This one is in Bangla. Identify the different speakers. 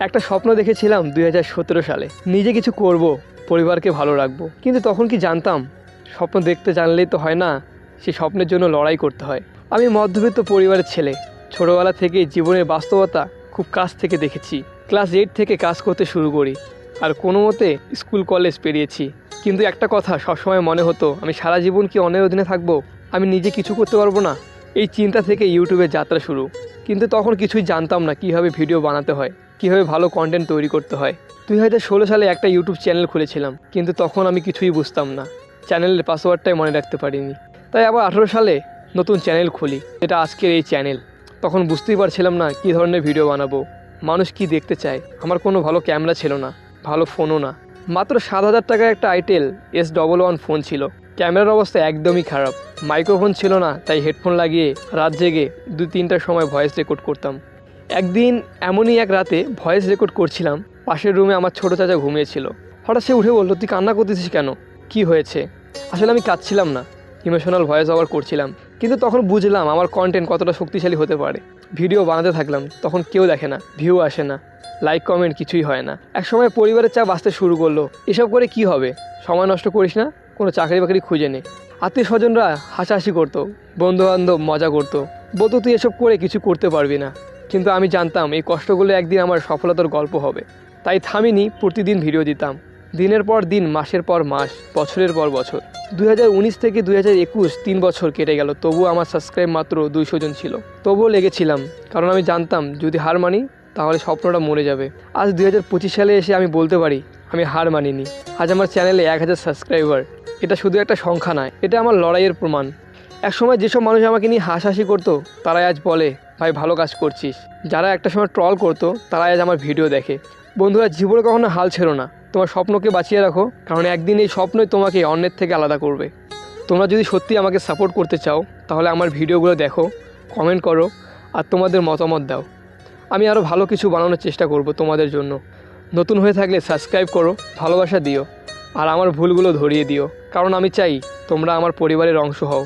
Speaker 1: একটা স্বপ্ন দেখেছিলাম দু হাজার সতেরো সালে। নিজে কিছু করব, পরিবারকে ভালো রাখব। কিন্তু তখন কি জানতাম? স্বপ্ন দেখতে জানলেই তো হয় না, সে স্বপ্নের জন্য লড়াই করতে হয়। আমি মধ্যবিত্ত পরিবারের ছেলে। ছোটোবেলা থেকেই জীবনের বাস্তবতা খুব কাছ থেকে দেখেছি। ক্লাস এইট থেকে কাজ করতে শুরু করি। আর কোনো মতে স্কুল কলেজ পেরিয়েছি। কিন্তু একটা কথা সবসময় মনে হতো, আমি সারা জীবন কি অন্যের অধীনে থাকব? আমি নিজে কিছু করতে পারব না? এই চিন্তা থেকে ইউটিউবে যাত্রা শুরু। কিন্তু তখন কিছুই জানতাম না কীভাবে ভিডিও বানাতে হয়। কীভাবে ভালো কন্টেন্ট তৈরি করতে হয়। দুই হাজার ষোলো সালে একটা ইউটিউব চ্যানেল খুলেছিলাম, কিন্তু তখন আমি কিছুই বুঝতাম না। চ্যানেলের পাসওয়ার্ডটাই মনে রাখতে পারিনি। তাই আবার আঠেরো সালে নতুন চ্যানেল খুলি, যেটা আজকের এই চ্যানেল তখন বুঝতেই পারছিলাম না কী ধরনের ভিডিও বানাবো। মানুষ কি দেখতে চায়? আমার কোনো ভালো ক্যামেরা ছিল না, ভালো ফোনও না। মাত্র সাত হাজার টাকার একটা itel S double one phone ছিল। ক্যামেরার অবস্থা একদমই খারাপ। মাইক্রোফোন ছিল না, তাই হেডফোন লাগিয়ে রাত জেগে দু তিনটার সময় ভয়েস রেকর্ড করতাম। একদিন এমনই এক রাতে ভয়েস রেকর্ড করছিলাম, পাশের রুমে আমার ছোটো চাচা ঘুমিয়েছিল। হঠাৎ সে উঠে বলল, তুই কান্না করতেছিস কেন? কি হয়েছে? আসলে আমি কাঁদছিলাম না, ইমোশনাল ভয়েস ওভার করছিলাম, কিন্তু তখন বুঝলাম আমার কন্টেন্ট কতটা শক্তিশালী হতে পারে। ভিডিও বানাতে থাকলাম, তখন কেউ দেখে না ভিউ আসে না লাইক কমেন্ট কিছুই হয় না। একসময় পরিবারের চাপ আসতে শুরু করল, এসব করে কি হবে? সময় নষ্ট করিস না, কোনো চাকরি বাকরি খুঁজে নে। আত্মীয় স্বজনরা হাসাহাসি করতো, বন্ধুবান্ধব মজা করতো, বলতো তুই এসব করে কিছু করতে পারবি না। কিন্তু আমি জানতাম এই কষ্টগুলো একদিন আমার সফলতার গল্প হবে। তাই থামিনি, প্রতিদিন ভিডিও দিতাম। দিনের পর দিন, মাসের পর মাস, বছরের পর বছর। দুই হাজার উনিশ থেকে দুই তিন বছর কেটে গেল তবুও আমার সাবস্ক্রাইব মাত্র দুইশো জন ছিল। তবুও লেগেছিলাম, কারণ আমি জানতাম যদি হার মানি, তাহলে স্বপ্নটা মরে যাবে। আজ দুই হাজার পঁচিশ সালে এসে আমি বলতে পারি, আমি হার মানিনি। আজ আমার চ্যানেলে এক হাজার সাবস্ক্রাইবার এটা শুধু একটা সংখ্যা নয়, এটা আমার লড়াইয়ের প্রমাণ। একসময় যেসব মানুষ আমাকে নিয়ে হাসাহাসি করতো, তারাই আজ বলে, ভাই, ভালো কাজ করছিস। যারা একটা সময় ট্রল করতো, তারাই আজ আমার ভিডিও দেখে। বন্ধুরা, জীবনে কখনো হাল ছেড়ো না। তোমার স্বপ্নকে বাঁচিয়ে রাখো, কারণ একদিন এই স্বপ্নই তোমাকে অন্যের থেকে আলাদা করবে। তোমরা যদি সত্যি আমাকে সাপোর্ট করতে চাও, তাহলে আমার ভিডিওগুলো দেখো কমেন্ট করো, আর তোমাদের মতামত দাও। আমি আরও ভালো কিছু বানানোর চেষ্টা করব তোমাদের জন্য। নতুন হয়ে থাকলে সাবস্ক্রাইব করো, ভালোবাসা দিও, আর আমার ভুলগুলো ধরিয়ে দিও। কারণ আমি চাই তোমরা আমার পরিবারের অংশ হও।